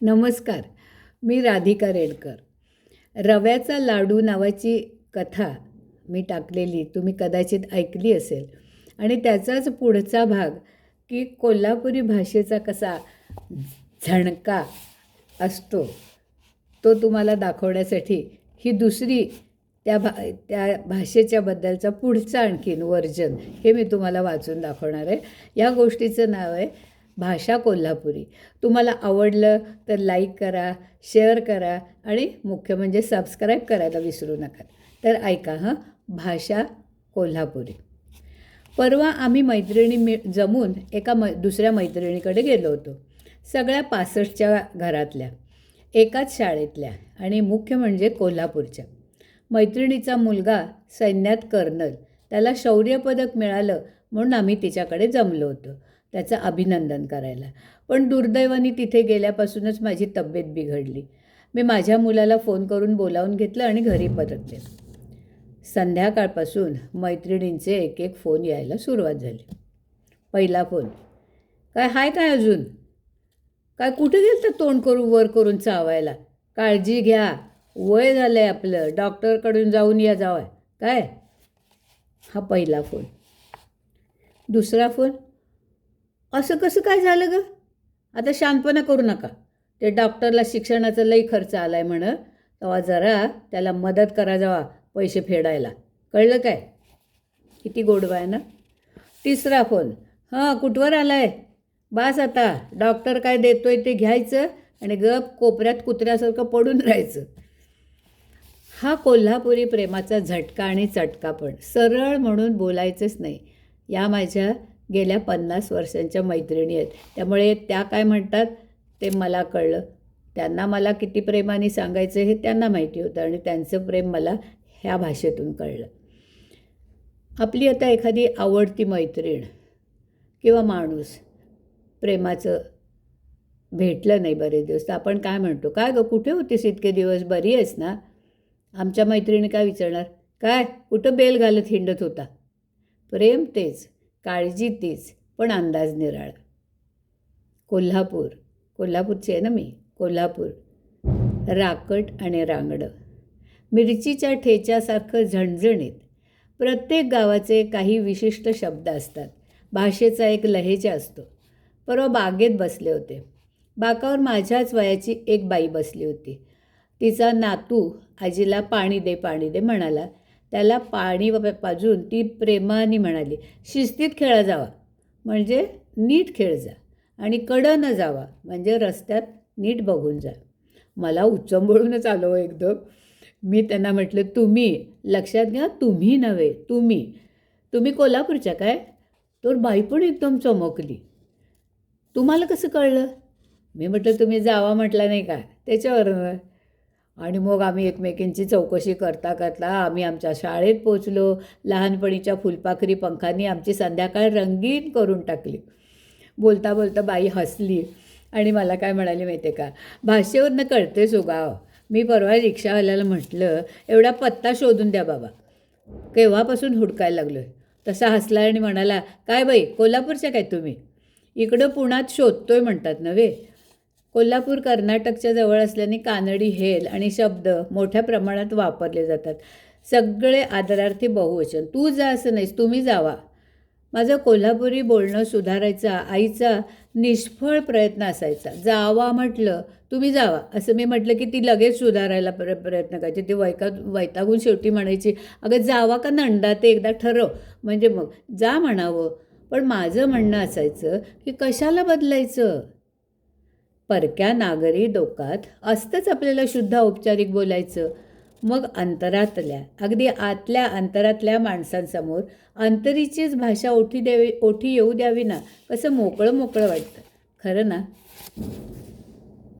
नमस्कार मी राधिका रेडकर. रव्याचा लाडू नावाची कथा मी टाकलेली तुम्ही कदाचित ऐकली असेल. आणि त्याचाच पुढचा भाग की कोल्हापुरी भाषेचा कसा झणका असतो तो तुम्हाला दाखवण्यासाठी ही दुसरी त्या भा त्या भाषेच्याबद्दलचा पुढचा आणखीन वर्जन हे मी तुम्हाला वाचून दाखवणार आहे. या गोष्टीचं नाव आहे भाषा कोल्हापुरी. तुम्हाला आवडलं तर लाईक करा शेअर करा आणि मुख्य म्हणजे सबस्क्राईब करायला विसरू नका. तर ऐका हां भाषा कोल्हापुरी. परवा आम्ही मैत्रिणी मिळ जमून एका मै दुसऱ्या मैत्रिणीकडे गेलो होतो. सगळ्या पासष्टच्या घरातल्या एकाच शाळेतल्या आणि मुख्य म्हणजे कोल्हापूरच्या. मैत्रिणीचा मुलगा सैन्यात कर्नल त्याला शौर्यपदक मिळालं म्हणून आम्ही तिच्याकडे जमलो होतो. त्याचं अभिनंदन करायला. पण दुर्दैवाने तिथे गेल्यापासूनच माझी तब्येत बिघडली. मी माझ्या मुलाला फोन करून बोलावून घेतलं आणि घरी परतले संध्याकाळपासून मैत्रिणींचे एक एक फोन यायला सुरुवात झाली. पहिला फोन काय हाय काय अजून? काय कुठे गेलं तर तोंड करून वर करून चावायला? काळजी घ्या वय झालं आहे आपलं डॉक्टरकडून जाऊन या जावं. काय? हा पहिला फोन. दुसरा फोन असं कसं काय झालं ग? आता शांतपणा करू नका. ते डॉक्टरला शिक्षणाचा लई खर्च आला आहे म्हण. तेव्हा जरा त्याला मदत करा जावा पैसे फेडायला. कळलं काय? किती गोडवा आहे ना? तिसरा फोन. हां कुठवर आला आहे बास आता. डॉक्टर काय देतो आहे ते घ्यायचं आणि गप कोपऱ्यात कुत्र्यासारखं पडून राहायचं. हा कोल्हापुरी प्रेमाचा झटका आणि चटका पण. सरळ म्हणून बोलायचंच नाही. या माझ्या गेल्या पन्नास वर्षांच्या मैत्रिणी आहेत. त्यामुळे त्या काय म्हणतात ते मला कळलं. त्यांना मला किती प्रेमाने सांगायचं हे त्यांना माहिती होतं आणि त्यांचं प्रेम मला ह्या भाषेतून कळलं. आपली आता एखादी आवडती मैत्रीण किंवा माणूस प्रेमाचं भेटलं नाही बरेच दिवस तर आपण काय म्हणतो? काय गं कुठे होतीस इतके दिवस? बरी आहेस ना? आमच्या मैत्रिणी काय विचारणार? काय? कुठं बेल घालत हिंडत होता? प्रेम तेच. काळजी तीच पण अंदाज निराळा. कोल्हापूर कोल्हापूरची आहे ना मी? कोल्हापूर. राकट आणि रांगडं. मिरचीच्या ठेच्यासारखं झणझणीत. प्रत्येक गावाचे काही विशिष्ट शब्द असतात. भाषेचा एक लहेजा असतो. परवा बागेत बसले होते. बाकावर माझ्याच वयाची एक बाई बसली होती. तिचा नातू आजीला पाणी दे पाणी दे म्हणाला त्याला पाणी पाजून ती प्रेमाने म्हणाली शिस्तीत खेळा जावा. म्हणजे नीट खेळ जा. आणि कडं जावा. म्हणजे रस्त्यात नीट बघून जा. मला उच्चंबळूनच आलो हो एकदम. मी त्यांना म्हटलं तुम्ही लक्षात घ्या तुम्ही नव्हे तुम्ही. तुम्ही कोल्हापूरच्या काय? तर बाई पण एकदम चमकली. तुम्हाला कसं कळलं? मी म्हटलं तुम्ही जावा म्हटलं नाही का? त्याच्यावरनं. आणि मग आम्ही एकमेकींची चौकशी करता करता आम्ही आमच्या शाळेत पोचलो. लहानपणीच्या फुलपाखरी पंखांनी आमची संध्याकाळ रंगीन करून टाकली. बोलता बोलता बाई हसली आणि मला काय म्हणाली माहिती आहे का? भाषेवरनं कळते सुगाव मी परवा रिक्षावाल्याला म्हटलं एवढा पत्ता शोधून द्या बाबा. केव्हापासून हुडकायला लागलो आहे तसा हसला आणि म्हणाला काय बाई कोल्हापूरच्या काय तुम्ही? इकडं पुण्यात शोधतोय म्हणतात नव्हे? कोल्हापूर कर्नाटकच्या जवळ असल्याने कानडी हेल आणि शब्द मोठ्या प्रमाणात वापरले जातात. सगळे आदरार्थी बहुवचन. तू जा असं नाहीस तुम्ही जावा. माझं कोल्हापुरी बोलणं सुधारायचा आईचा निष्फळ प्रयत्न असायचा. जावा म्हटलं तुम्ही जावा. असं मी म्हटलं की ती लगेच सुधारायला प्र प्रयत्न करायची. ती वैका वैतागून शेवटी म्हणायची अगं जावा का नंदा ते एकदा ठरव. म्हणजे मग जा म्हणावं. पण माझं म्हणणं असायचं की कशाला बदलायचं? परक्या नागरी डोकात असतंच आपल्याला शुद्ध औपचारिक बोलायचं. मग अंतरातल्या अगदी आतल्या अंतरातल्या माणसांसमोर अंतरीचीच भाषा ओठी द्यावी ओठी येऊ द्यावी ना? कसं मोकळं मोकळं वाटतं. खरं ना?